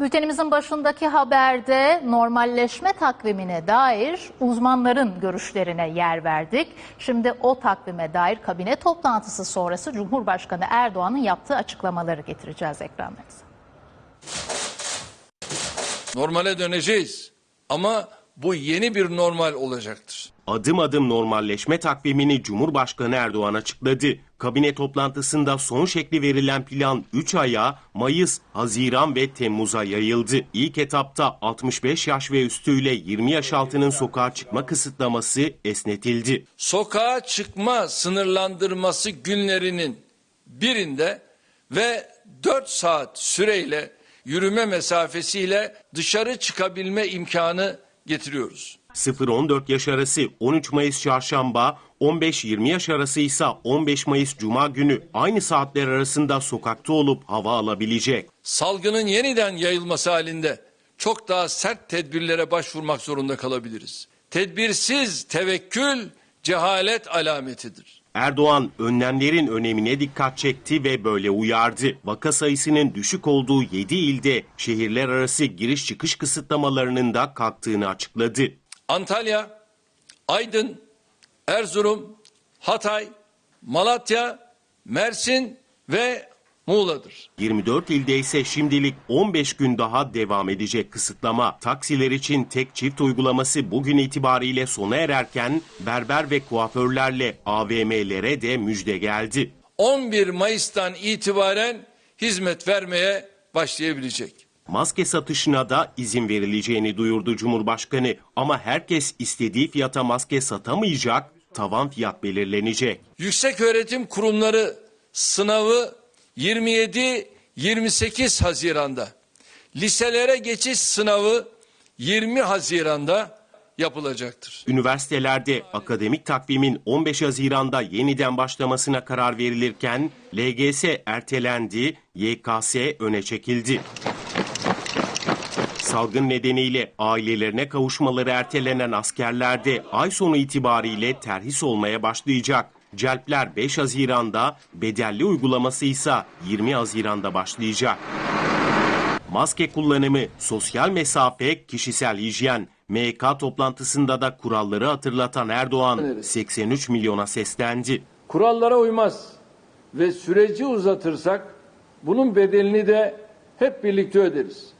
Bültenimizin başındaki haberde normalleşme takvimine dair uzmanların görüşlerine yer verdik. Şimdi o takvime dair kabine toplantısı sonrası Cumhurbaşkanı Erdoğan'ın yaptığı açıklamaları getireceğiz ekranlarınıza. Normale döneceğiz. Ama bu yeni bir normal olacaktır. Adım adım normalleşme takvimini Cumhurbaşkanı Erdoğan açıkladı. Kabine toplantısında son şekli verilen plan 3 aya Mayıs, Haziran ve Temmuz'a yayıldı. İlk etapta 65 yaş ve üstüyle 20 yaş altının sokağa çıkma kısıtlaması esnetildi. Sokağa çıkma sınırlandırması günlerinin birinde ve 4 saat süreyle yürüme mesafesiyle dışarı çıkabilme imkanı getiriyoruz. 0-14 yaş arası 13 Mayıs çarşamba, 15-20 yaş arası ise 15 Mayıs cuma günü aynı saatler arasında sokakta olup hava alabilecek. Salgının yeniden yayılması halinde çok daha sert tedbirlere başvurmak zorunda kalabiliriz. Tedbirsiz tevekkül cehalet alametidir. Erdoğan önlemlerin önemine dikkat çekti ve böyle uyardı. Vaka sayısının düşük olduğu 7 ilde şehirler arası giriş çıkış kısıtlamalarının da kalktığını açıkladı. Antalya, Aydın, Erzurum, Hatay, Malatya, Mersin ve Muğla'dır. 24 ilde ise şimdilik 15 gün daha devam edecek kısıtlama. Taksiler için tek çift uygulaması bugün itibariyle sona ererken berber ve kuaförlerle AVM'lere de müjde geldi. 11 Mayıs'tan itibaren hizmet vermeye başlayabilecek. Maske satışına da izin verileceğini duyurdu Cumhurbaşkanı ama herkes istediği fiyata maske satamayacak, tavan fiyat belirlenecek. Yüksek öğretim kurumları sınavı 27-28 Haziran'da. Liselere geçiş sınavı 20 Haziran'da yapılacaktır. Üniversitelerde akademik takvimin 15 Haziran'da yeniden başlamasına karar verilirken LGS ertelendi, YKS öne çekildi. Salgın nedeniyle ailelerine kavuşmaları ertelenen askerlerde ay sonu itibariyle terhis olmaya başlayacak. Celpler 5 Haziran'da, bedelli uygulaması ise 20 Haziran'da başlayacak. Maske kullanımı, sosyal mesafe, kişisel hijyen. MK toplantısında da kuralları hatırlatan Erdoğan 83 milyona seslendi. Kurallara uymaz ve süreci uzatırsak bunun bedelini de hep birlikte öderiz.